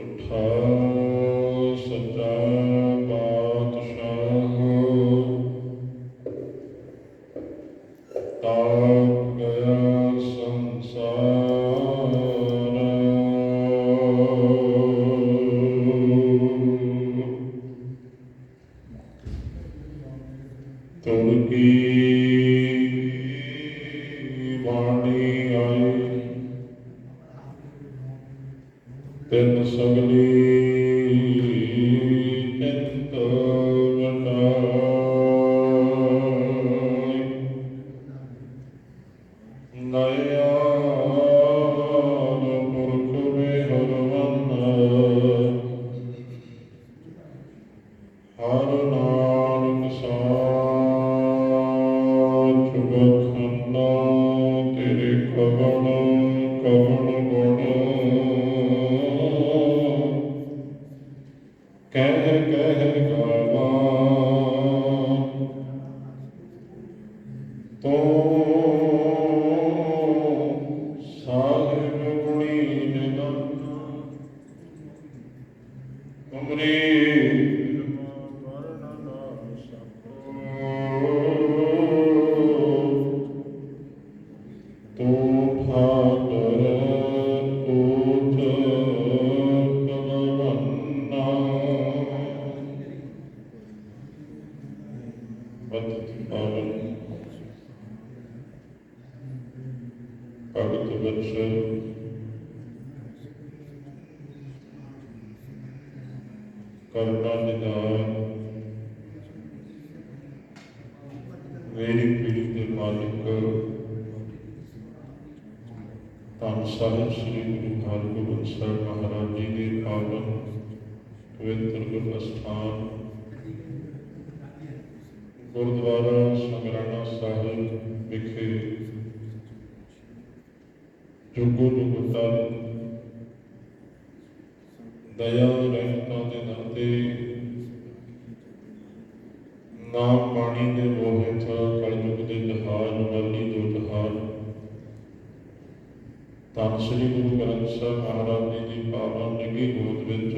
ਉਠਾ ਸੱਚਾ ਪਾਤਸ਼ਾਹ ਤਾਪ ਗਿਆ ਸੰਸਾਰ ਤੁਰ ਕੀ ਤਿੰਨ ਸਗਲੀ ਚਿੰਤ ਵਟਾਈ ਨਇਆ ਪੁਰਖ ਵਿਹਰਵਨ ਹਰ ਨਾਨਕ ਕਹਿ ਕਹਿ ਗਾਵਾ ਤੋ ਸਾਹਿਬ ਗੁਣੀ ਨਿਦਨ ਤੁਮਰੇ ਤੂੰ ਭਾਦਰ ਬਤ ਪਾਵਨ ਭਗਤ ਵਤਸਲ ਕਰੁਣਾ ਨਿਦਾਨ ਮੇਰੀ ਪੀੜੀ ਦੇ ਮਾਲਿਕ ਧੰਨ ਸਾਹਿਬ ਸ੍ਰੀ ਗੁਰੂ ਹਰਗੋਬਿੰਦ ਸਾਹਿਬ ਮਹਾਰਾਜ ਜੀ ਦੇ ਪਾਵਨ ਪਵਿੱਤਰ ਗੁਰ ਗੁਰਦੁਆਰਾ ਸੰਗਰਾਣਾ ਸਾਹਿਬ ਵਿਖੇ ਜੁਗੋ ਜੁਗਤਾ ਦਇਆ ਰਹਿਮਤਾਂ ਦੇ ਦਰ ਤੇ ਨਾਮ ਬਾਣੀ ਦੇ ਮੋਹਿਤ ਕਲਯੁਗ ਦੇ ਜਹਾਜ਼ ਵਾਲੀ ਜੋ ਜਹਾਜ਼। ਧੰਨ ਸ੍ਰੀ ਗੁਰੂ ਗ੍ਰੰਥ ਸਾਹਿਬ ਮਹਾਰਾਜ ਜੀ ਦੀ ਪਾਵਨ ਨਿੱਘੀ ਗੋਦ ਵਿੱਚ